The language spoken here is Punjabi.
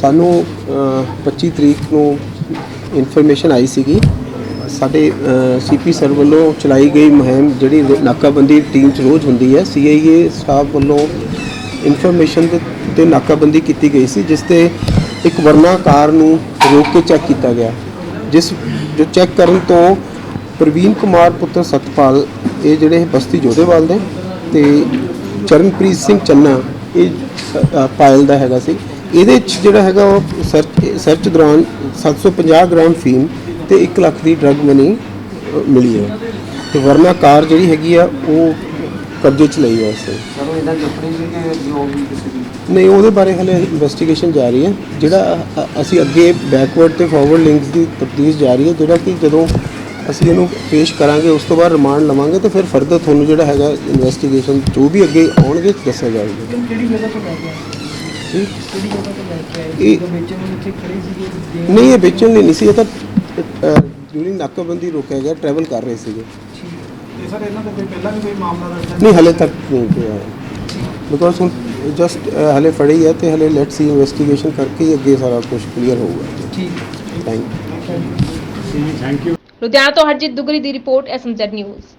ਸਾਨੂੰ ਅ, 25 ਤਰੀਕ ਨੂੰ ਇਨਫੋਰਮੇਸ਼ਨ ਆਈ ਸੀਗੀ। ਸਾਡੇ ਸੀਪੀ ਸਰ ਵੱਲੋਂ ਚਲਾਈ ਗਈ ਮੁਹਿੰਮ ਜਿਹੜੀ ਨਾਕਾਬੰਦੀ ਟੀਮ ਚ ਰੋਜ਼ ਹੁੰਦੀ ਹੈ ਸੀਆਈਏ ਸਟਾਫ ਵੱਲੋਂ ਇਨਫੋਰਮੇਸ਼ਨ ਦੇ ਤੇ ਨਾਕਾਬੰਦੀ ਕੀਤੀ ਗਈ ਸੀ ਜਿਸ ਤੇ ਇੱਕ ਵਰਨਾ ਕਾਰ ਨੂੰ ਰੋਕ ਕੇ ਚੈੱਕ ਕੀਤਾ ਗਿਆ। ਜਿਸ ਜੋ ਚੈੱਕ ਕਰਨ ਤੋਂ ਪ੍ਰਵੀਨ ਕੁਮਾਰ ਪੁੱਤਰ ਸਤਪਾਲ ਇਹ ਜਿਹੜੇ ਬਸਤੀ ਜੋਧੇਵਾਲ ਦੇ ਤੇ ਚਰਨਪ੍ਰੀਤ ਸਿੰਘ ਚੰਨਾ ਇਹ ਪਾਇਲ ਦਾ ਹੈਗਾ ਸੀ। ਇਹਦੇ ਚ ਜਿਹੜਾ ਹੈਗਾ ਉਹ ਸਰਚ ਸਰਚ ਦੌਰਾਨ 750 ਗ੍ਰਾਮ ਫੀਮ ਤੇ 1 ਲੱਖ ਦੀ ਡਰਗ ਮਨੀ ਮਿਲੀ ਹੈ। ਤੇ ਵਰਨਾ ਕਾਰ ਜਿਹੜੀ ਹੈਗੀ ਆ ਉਹ ਕਬਜ਼ੇ ਚ ਲਈ ਹੈ ਅਸੀਂ ਚਲੋ ਇਹਦਾ ਜੁਪੜੀ ਸੀ ਕਿ ਜੋ ਵੀ ਕਿਸੇ ਦੀ? ਨਹੀਂ ਉਹਦੇ ਬਾਰੇ ਹਲੇ ਇਨਵੈਸਟੀਗੇਸ਼ਨ ਜਾਰੀ ਹੈ। ਜਿਹੜਾ ਅ- ਅਸੀਂ ਅੱਗੇ ਬੈਕਵਰਡ ਤੇ ਫਾਰਵਰਡ ਲਿੰਕਸ ਦੀ ਤਫਤੀਸ਼ ਜਾਰੀ ਹੈ ਜਿਹੜਾ ਕਿ ਜਦੋਂ ਅਸੀਂ ਇਹਨੂੰ ਪੇਸ਼ ਕਰਾਂਗੇ ਉਸ ਤੋਂ ਬਾਅਦ ਰਿਮਾਂਡ ਲਵਾਂਗੇ ਤੇ ਫਿਰ ਫਰਦਰ ਤੁਹਾਨੂੰ ਜਿਹੜਾ ਹੈਗਾ ਇਨਵੈਸਟੀਗੇਸ਼ਨ ਜੋ ਵੀ ਅੱਗੇ ਆਉਣਗੇ ਦੱਸਿਆ ਜਾਵੇਗਾ। ਲੇਕਿਨ ਕਿਹੜੀ ਜਗ੍ਹਾ ਤੋਂ ਲੈ ਕੇ ਆਏ ਇਹ- ਜਦੋਂ ਵੇਚਣ ਨੂੰ ਇੱਥੇ ਖੜੇ ਸੀਗੇ ਦੇਣ ਨਹੀਂ ਇਹ ਵੇਚਣ ਲਈ ਨਹੀਂ ਸੀ ਇਹ ਤਾਂ ਡਿਊਰਿੰਗ ਨਾਕਾਬੰਦੀ ਰੋਕਿਆ ਗਿਆ ਟਰੈਵਲ ਕਰ ਰਹੇ ਸੀਗੇ। ਤੇ ਸਰ ਇਹਨਾਂ ਦਾ ਕੋਈ ਪਹਿਲਾਂ ਵੀ ਕੋਈ ਮਾਮਲਾ ਦਰਜ ਨਹੀਂ ਹਲੇ ਤੱਕ ਨਹੀਂ ਕਿਹਾ ਬਿਕੋਜ਼ ਹੁਣ ਜਸਟ ਹਲੇ ਫੜੀ ਹੈ ਤੇ ਹਲੇ ਲੈਟਸ ਸੀ ਇਨਵੈਸਟੀਗੇਸ਼ਨ ਕਰਕੇ ਹੀ ਅੱਗੇ ਸਾਰਾ ਕੁਝ ਕਲੀਅਰ ਹੋਊਗਾ। ਠੀਕ ਥੈਂਕ ਯੂ ਲੁਧਿਆਣਾ ਤੋਂ ਹਰਜੀਤ ਦੁਗਰੀ ਦੀ ਰਿਪੋਰਟ ਐਸਐਮਜ਼ੈਡ ਨਿਊਜ਼